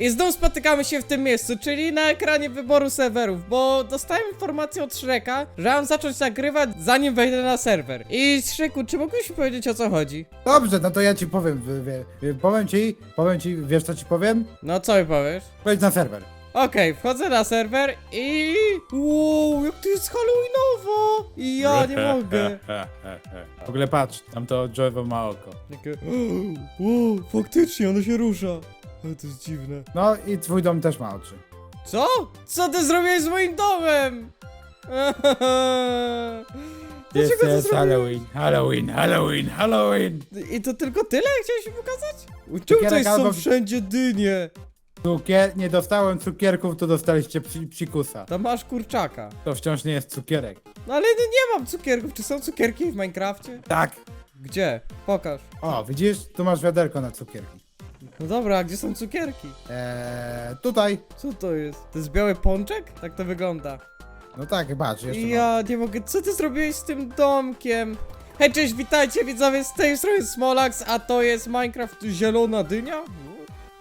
I znów spotykamy się w tym miejscu, czyli na ekranie wyboru serwerów, bo dostałem informację od Shreka, że mam zacząć nagrywać zanim wejdę na serwer. I Shreku, czy mógłbyś mi powiedzieć o co chodzi? Dobrze, no to ja ci powiem, wie, wie, wie, powiem ci, powiem ci, wiesz co ci powiem? No co mi powiesz? Wejdź na serwer. Okej, wchodzę na serwer i... Wow, jak to jest halloweenowo! I ja nie mogę. W ogóle patrz, tam to drzewo ma oko. Takie... Wow, faktycznie, ono się rusza. Ale to jest dziwne. No i twój dom też ma oczy. Co? Co ty zrobiłeś z moim domem? Jest, Dlaczego to jest zrobiłeś? Halloween, Halloween, Halloween, Halloween! I to tylko tyle chciałeś mi pokazać? Czemu tutaj są albo- wszędzie dynie? Cukier, nie dostałem cukierków, to dostaliście psi, psikusa. Tam masz kurczaka. To wciąż nie jest cukierek. No ale no nie mam cukierków. Czy są cukierki w Minecrafcie? Tak. Gdzie? Pokaż. O, widzisz? Tu masz wiaderko na cukierki. No dobra, a gdzie są cukierki? Eee, tutaj. Co to jest? To jest biały pączek? Tak to wygląda. No tak, patrz, jeszcze mam. Ja nie mogę. Co ty zrobiłeś z tym domkiem? Hej, cześć, witajcie widzowie z tej strony Smolax, a to jest Minecraft Zielona Dynia?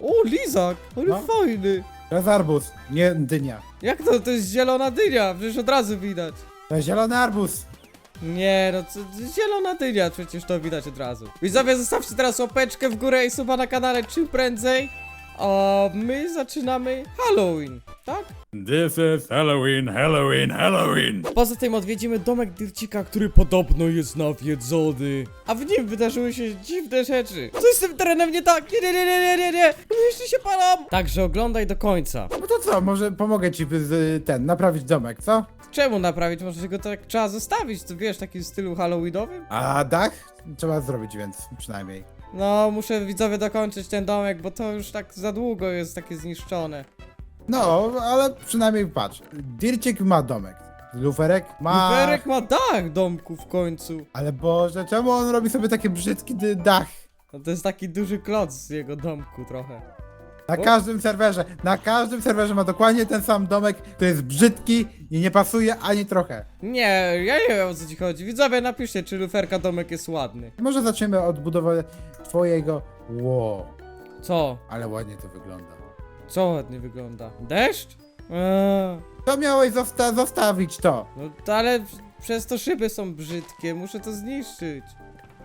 O, lizak, ale No. fajny. To jest arbuz, nie dynia. Jak to? To jest zielona dynia, przecież od razu widać. To jest zielony arbuz. Nie, no co, zielona dynia, przecież to widać od razu. Widzowie, zostawcie teraz łapeczkę w górę i suba na kanale czym prędzej. A my zaczynamy Halloween, tak? This is Halloween, Halloween, Halloween. Poza tym odwiedzimy domek Dircika, który podobno jest nawiedzony. A w nim wydarzyły się dziwne rzeczy. Co jest z tym terenem nie tak? Nie, nie, nie, nie, nie, nie, nie. No jeszcze się palam. Także oglądaj do końca. No to co, może pomogę ci z, ten, naprawić domek, co? Czemu naprawić? Może go tak trzeba zostawić, to wiesz, taki w stylu halloweenowym? A dach? Trzeba zrobić więc, przynajmniej. No, muszę widzowie dokończyć ten domek, bo to już tak za długo jest takie zniszczone. No, ale przynajmniej patrz. Dircik ma domek. Luferek ma... Luferek ma dach domku w końcu. Ale Boże, czemu on robi sobie taki brzydki dy- dach? No to jest taki duży kloc z jego domku trochę. Na każdym serwerze, na każdym serwerze ma dokładnie ten sam domek, to jest brzydki i nie pasuje ani trochę. Nie, ja nie wiem o co ci chodzi. Widzowie, napiszcie, czy luferka domek jest ładny. Może zaczniemy od budowy twojego... Wow, Co? ale ładnie to wygląda. Co ładnie wygląda? Deszcz? Eee, To miałeś zosta zostawić to. no to ale przez to szyby są brzydkie, muszę to zniszczyć.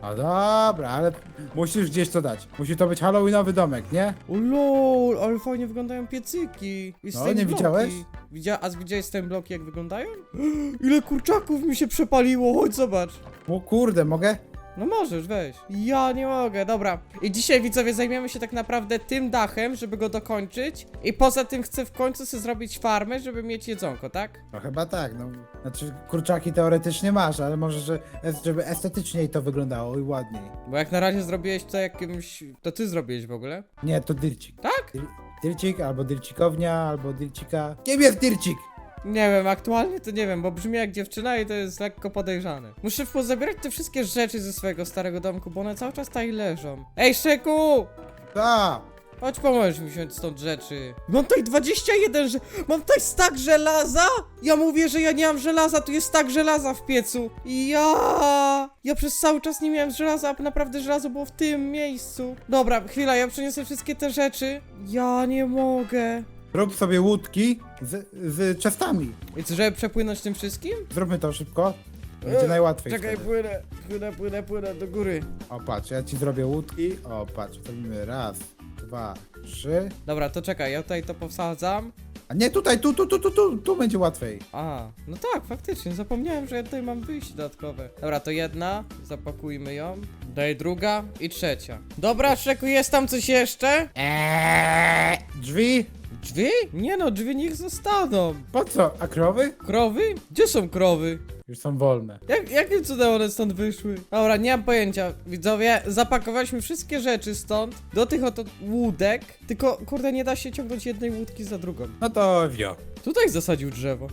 No dobra, ale musisz gdzieś to dać. Musi to być halloweenowy domek, nie? O lol, ale fajnie wyglądają piecyki. I No, nie widziałeś? Widzia a widziałeś ten bloki jak wyglądają? Ile kurczaków mi się przepaliło, chodź zobacz. O kurde, mogę? No możesz, weź. Ja nie mogę, dobra. I dzisiaj widzowie zajmiemy się tak naprawdę tym dachem, żeby go dokończyć. I poza tym chcę w końcu sobie zrobić farmę, żeby mieć jedzonko, tak? No chyba tak, no. Znaczy kurczaki teoretycznie masz, ale może, że, żeby estetyczniej to wyglądało i ładniej. Bo jak na razie zrobiłeś to jakimś... To ty zrobiłeś w ogóle? Nie, to Dircik. Tak? Dir- Dircik, albo Dircikownia, albo Dircika. Kim jest Dircik? Nie wiem, aktualnie to nie wiem, bo brzmi jak dziewczyna i to jest lekko podejrzane. Muszę pozabierać te wszystkie rzeczy ze swojego starego domku, bo one cały czas tutaj leżą. Ej, Szeku! Ta! Chodź pomożesz mi wziąć stąd rzeczy. Mam tutaj 21 że Mam tutaj stak żelaza? Ja mówię, że ja nie mam żelaza, tu jest stak żelaza w piecu. Ja! Ja przez cały czas nie miałem żelaza, a naprawdę żelazo było w tym miejscu. Dobra, chwila, ja przeniosę wszystkie te rzeczy. Ja nie mogę. Rób sobie łódki z, z czestami. I co, żeby przepłynąć tym wszystkim? Zróbmy to szybko. Będzie E, najłatwiej. Czekaj, wtedy. płynę, płynę, płynę, płynę do góry. O patrz, ja ci zrobię łódki. O patrz, zrobimy raz, dwa, trzy. Dobra, to czekaj, ja tutaj to powsadzam. A nie tutaj, tu, tu, tu, tu, tu, tu będzie łatwiej. A, no tak, faktycznie, zapomniałem, że ja tutaj mam wyjście dodatkowe. Dobra, to jedna, zapakujmy ją. Daj druga i trzecia. Dobra, Szeku, jest tam coś jeszcze? Eee, drzwi? Drzwi? Nie no, drzwi niech zostaną. Po co? A krowy? Krowy? Gdzie są krowy? Już są wolne. Jak, jakim cudem one stąd wyszły? Dobra, nie mam pojęcia. Widzowie, zapakowaliśmy wszystkie rzeczy stąd, do tych oto łódek, tylko kurde nie da się ciągnąć jednej łódki za drugą. No to wio. Tutaj zasadził drzewo.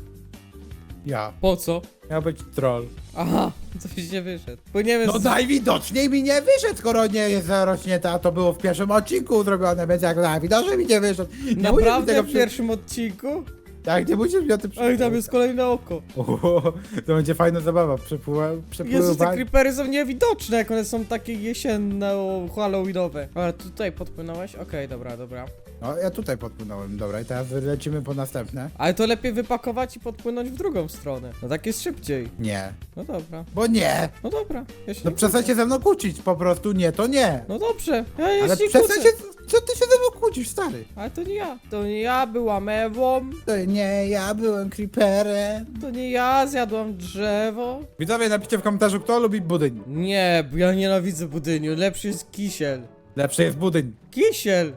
Ja. Po co? Miał być troll. Aha, coś nie wyszedł. Płyniemy No z... najwidoczniej mi nie wyszedł, skoro nie jest zarośnięte, a to było w pierwszym odcinku zrobione, więc jak najwidoczniej mi nie wyszedł. Nie musisz mi Naprawdę tego w przy... pierwszym odcinku? Tak, nie musisz mi o tym Oj, tam przypominać. jest kolejne oko. O, to będzie fajna zabawa, przepływa, Jezus, te przepływa. creepery są niewidoczne, jak one są takie jesienne, halloweenowe. Ale tutaj podpłynąłeś? Okej, dobra, dobra. No, ja tutaj podpłynąłem, dobra, i teraz lecimy po następne. Ale to lepiej wypakować i podpłynąć w drugą stronę. No tak jest szybciej. Nie, No dobra. bo nie. No dobra. Ja się No nie przestańcie ze mną kłócić, po prostu nie, to nie. No dobrze. Ja, ja Ale się nie przestań kłócę. się, co ty się ze mną kłócisz, stary? Ale to nie ja. To nie ja byłam Ewą. To nie, ja byłem creeperem. To nie ja zjadłam drzewo. Widzowie, napiszcie w komentarzu, kto lubi budyń. Nie, bo ja nienawidzę budyniu. Lepszy jest kisiel. Lepszy jest budyń. Kisiel!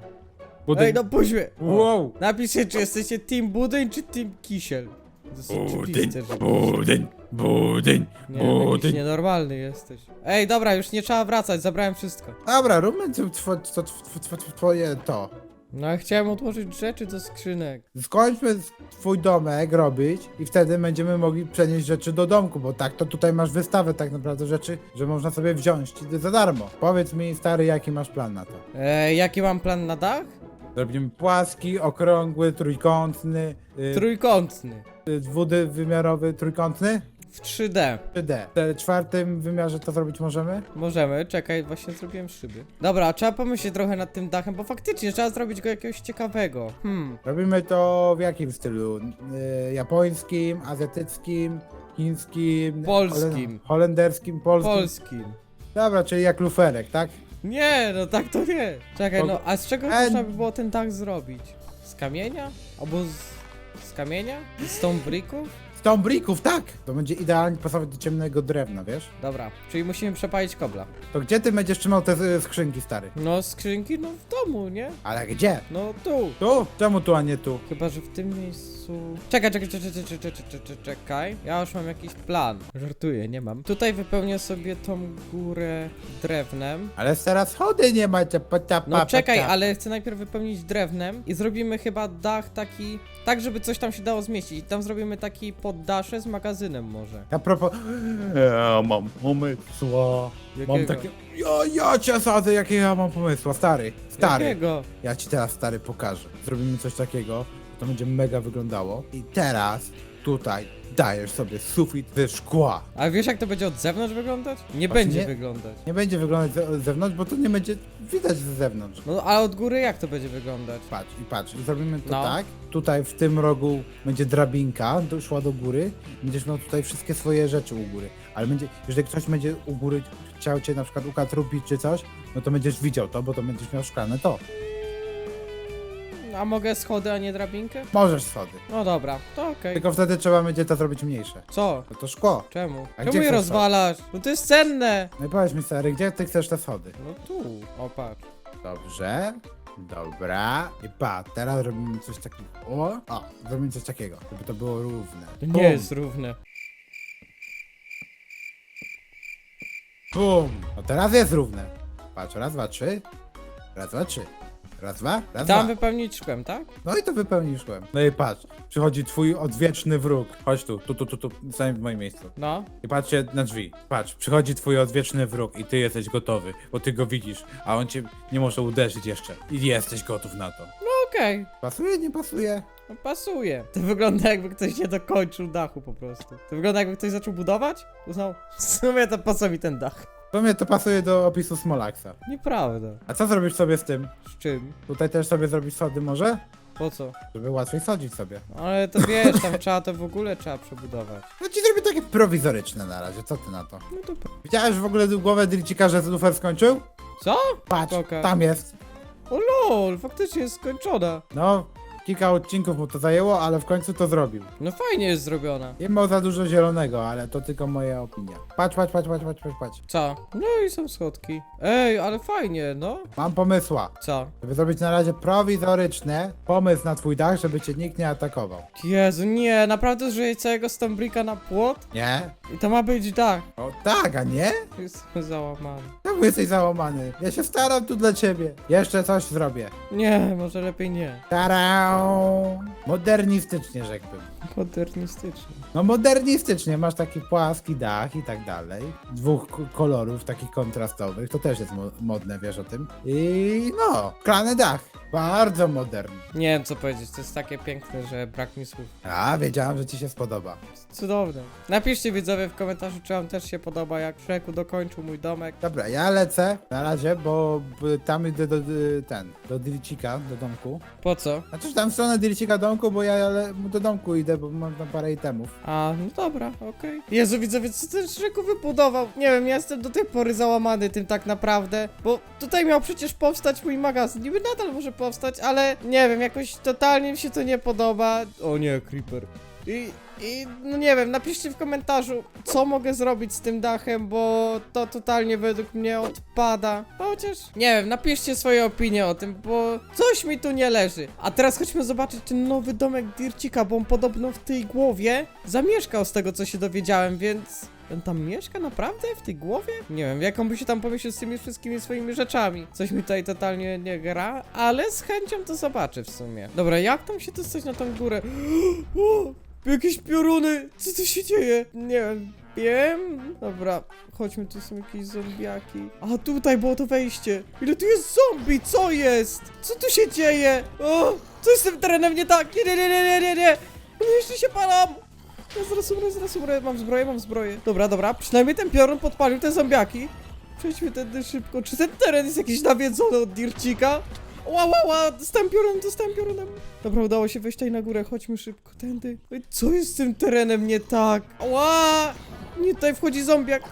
Budyń. Ej, no mnie. Wow. Napiszcie, czy jesteście team budyń, czy team kisiel. To że... budyń, budyń, Nie, no, nienormalny jesteś. Ej, dobra, już nie trzeba wracać, zabrałem wszystko. Dobra, róbmy tw- twoje to. No, ja chciałem odłożyć rzeczy do skrzynek. Skończmy twój domek robić i wtedy będziemy mogli przenieść rzeczy do domku, bo tak to tutaj masz wystawę tak naprawdę rzeczy, że można sobie wziąć za darmo. Powiedz mi stary, jaki masz plan na to? Ej, jaki mam plan na dach? Zrobimy płaski, okrągły, trójkątny, y, Trójkątny. y, dwuwymiarowy, trójkątny? W 3D. 3D. W czwartym wymiarze to zrobić możemy? Możemy, czekaj, właśnie zrobiłem szyby. Dobra, trzeba pomyśleć trochę nad tym dachem, bo faktycznie trzeba zrobić go jakiegoś ciekawego. Hmm. Robimy to w jakim stylu? Y, japońskim, azjatyckim, chińskim, Polskim. holen- holenderskim, polskim. Polskim. Dobra, czyli jak luferek, tak? Nie, no tak to nie. Czekaj, no, a z czego E- można by było ten dach zrobić? Z kamienia? Albo z... z kamienia? Z stone bricków? Stone bricków, tak! To będzie idealnie pasować do ciemnego drewna, wiesz? Dobra, czyli musimy przepalić kobla. To gdzie ty będziesz trzymał te y, skrzynki, stary? No, skrzynki, no w domu, nie? Ale gdzie? No tu. Tu? Czemu tu, a nie tu? Chyba, że w tym miejscu... Czekaj, czekaj, czekaj, czekaj, czekaj, czekaj, czekaj, czekaj. Ja już mam jakiś plan. Żartuję, nie mam. Tutaj wypełnię sobie tą górę drewnem. Ale teraz schody nie macie, pa, ta, pa, No czekaj, ale chcę najpierw wypełnić drewnem i zrobimy chyba dach taki, tak żeby coś tam się dało zmieścić. I tam zrobimy taki poddasze z magazynem może. A propos... Ja mam pomysła. Mam Jakiego? takie... Ja, ja cię sadzę, jakie ja mam pomysła, stary. Stary. Jakiego? Ja ci teraz, stary, pokażę. Zrobimy coś takiego, to będzie mega wyglądało. I teraz, tutaj, dajesz sobie sufit ze szkła. A wiesz jak to będzie od zewnątrz wyglądać? Nie Właśnie będzie nie. wyglądać. Nie będzie wyglądać z z zewnątrz, bo to nie będzie widać z zewnątrz. No a od góry jak to będzie wyglądać? Patrz i patrz, i zrobimy to No. tak. Tutaj w tym rogu będzie drabinka, do, szła do góry. Będziesz miał tutaj wszystkie swoje rzeczy u góry. Ale będzie, jeżeli ktoś będzie u góry chciał cię na przykład ukatrupić czy coś, no to będziesz widział to, bo to będziesz miał szklane to. A mogę schody, a nie drabinkę? Możesz schody. No dobra, to okej. Tylko wtedy trzeba będzie to zrobić mniejsze. Co? No to szkło. Czemu? A Czemu gdzie je chcesz rozwalasz? No to jest cenne! No i powiedz mi stary, gdzie ty chcesz te schody? No tu. O patrz. Dobrze. Dobra. I pa, teraz robimy coś takiego. O, o, zrobimy coś takiego, żeby to było równe. To Bum, nie jest równe. Bum. No teraz jest równe. Patrz, raz, dwa, trzy. Raz, dwa, trzy. Raz, dwa, raz, Tam dwa. wypełnić szkłem, tak? No i to wypełnisz szkłem. No i patrz, przychodzi twój odwieczny wróg. Chodź tu, tu, tu, tu, tu, stań w moim miejscu. No. I patrzcie na drzwi. Patrz, przychodzi twój odwieczny wróg i ty jesteś gotowy, bo ty go widzisz, a on cię nie może uderzyć jeszcze. I jesteś gotów na to. No okej. Pasuje, nie pasuje? No pasuje. To wygląda jakby ktoś nie dokończył dachu po prostu. To wygląda jakby ktoś zaczął budować? Uznał, w sumie to po co mi ten dach? W sumie to pasuje do opisu Smolaxa. Nieprawda. A co zrobisz sobie z tym? Z czym? Tutaj też sobie zrobisz sody może? Po co? Żeby łatwiej sadzić sobie. Ale to wiesz, tam trzeba to w ogóle trzeba przebudować. No ci zrobię takie prowizoryczne na razie, co ty na to? No to... Widziałeś w ogóle głowę Dilcika, że lufer skończył? Co? Patrz, Pokaż. tam jest. O lol, faktycznie jest skończona. No, kilka odcinków mu to zajęło, ale w końcu to zrobił. No fajnie jest zrobiona. Nie ma za dużo zielonego, ale to tylko moja opinia. Patrz, patrz, patrz, patrz, patrz, patrz, patrz. Co? No i są schodki. Ej, ale fajnie, no. Mam pomysła. Co? Żeby zrobić na razie prowizoryczne pomysł na twój dach, żeby cię nikt nie atakował. Jezu, nie, naprawdę zużyję całego Stombrika na płot? Nie? I to ma być dach. O tak, a nie? Jestem załamany. Czemu jesteś załamany? Ja się staram tu dla ciebie. Jeszcze coś zrobię. Nie, może lepiej nie. Tarau! Modernistycznie rzekłbym. Modernistycznie. No modernistycznie, masz taki płaski dach i tak dalej. Dwóch k- kolorów takich kontrastowych, to też jest mo modne, wiesz o tym. I no, szklany dach. Bardzo moderny. Nie wiem co powiedzieć, to jest takie piękne, że brak mi słów. A, wiedziałem, że ci się spodoba. Cudowne. Napiszcie widzowie w komentarzu, czy wam też się podoba, jak Szreku dokończył mój domek. Dobra, ja lecę na razie, bo b- tam idę do, y, ten, do Dilcika, do domku. Po co? Znaczy, tam w stronę Dilcika domku, bo ja ale, do domku idę, bo mam tam parę itemów. A, no dobra, okej. Jezu, widzowie, co ten Szreku wybudował? Nie wiem, ja jestem do tej pory załamany tym tak naprawdę, bo tutaj miał przecież powstać mój magazyn. Niby nadal może powstać, ale nie wiem, jakoś totalnie mi się to nie podoba. O nie, Creeper. I, I, no nie wiem, napiszcie w komentarzu, co mogę zrobić z tym dachem, bo to totalnie według mnie odpada. Chociaż, nie wiem, napiszcie swoje opinie o tym, bo coś mi tu nie leży. A teraz chodźmy zobaczyć ten nowy domek Dircika, bo on podobno w tej głowie zamieszkał z tego, co się dowiedziałem, więc... On tam mieszka naprawdę w tej głowie? Nie wiem, jak on by się tam pomieścił z tymi wszystkimi swoimi rzeczami. Coś mi tutaj totalnie nie gra, ale z chęcią to zobaczę w sumie. Dobra, jak tam się dostać na tą górę? O, jakieś pioruny! Co tu się dzieje? Nie wiem. Dobra, chodźmy, tu są jakieś zombiaki. A tutaj było to wejście. Ile tu jest zombie? Co jest? Co tu się dzieje? O, co z tym terenem nie tak? Nie, nie, nie, nie, nie, nie. No jeszcze się palam. Ja zaraz umrę, zaraz umrę. Mam zbroję, mam zbroję. Dobra, dobra, przynajmniej ten piorun podpalił te zombiaki. Przejdźmy tędy szybko. Czy ten teren jest jakiś nawiedzony od Dircika? Ła, ła, ła, dostałem piorunem, dostałem piorunem. Dobra, udało się wejść tutaj na górę, chodźmy szybko, tędy. Ej, Co jest z tym terenem nie tak? Ła! Nie, tutaj wchodzi zombiak.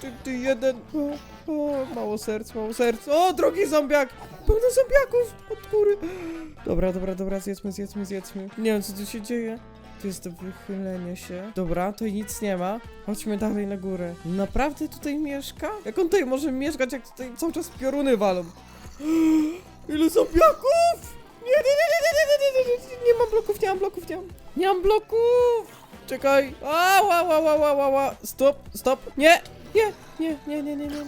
Ty, ty jeden. O, o, mało serc, mało serc. O, drugi zombiak! Pełno zombiaków od góry. Dobra, dobra, dobra, zjedzmy, zjedzmy, zjedzmy. Nie wiem, co tu się dzieje. Jest to wychylenie się. Dobra, tutaj nic nie ma. Chodźmy dalej na górę. Naprawdę tutaj mieszka? Jak on tutaj może mieszkać, jak tutaj cały czas pioruny walą? Ile zombiaków! Nie, nie, nie, nie, nie, nie, nie, nie, nie, nie mam bloków, nie mam bloków, nie mam. Nie mam bloków! Czekaj. A, ła, ła, ła, ła, ła, ła. Stop, stop. Nie, nie, nie, nie, nie, nie, nie,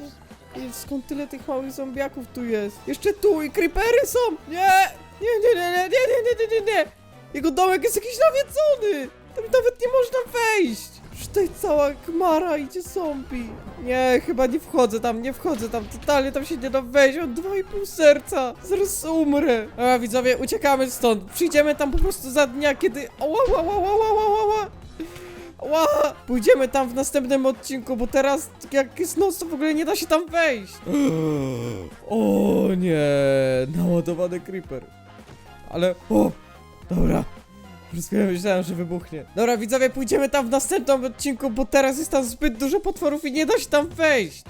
nie. Skąd tyle tych małych zombiaków tu jest? Jeszcze tu i creepery są! Nie, nie, nie, nie, nie, nie, nie, nie, nie, nie! Jego domek jest jakiś nawiedzony! Tam nawet nie można wejść! Już tutaj cała kmara idzie zombie. Nie, chyba nie wchodzę tam, nie wchodzę tam, totalnie tam się nie da wejść, mam 2,5 serca. Zaraz umrę. A widzowie, uciekamy stąd. Przyjdziemy tam po prostu za dnia, kiedy... Ała, ła, ła, ła, ła, ła, ła! Pójdziemy tam w następnym odcinku, bo teraz jak jest noc, to w ogóle nie da się tam wejść. O nie, naładowany creeper. Ale, o, dobra. Przez chwilę myślałem, że wybuchnie. Dobra, widzowie, pójdziemy tam w następnym odcinku, bo teraz jest tam zbyt dużo potworów i nie da się tam wejść.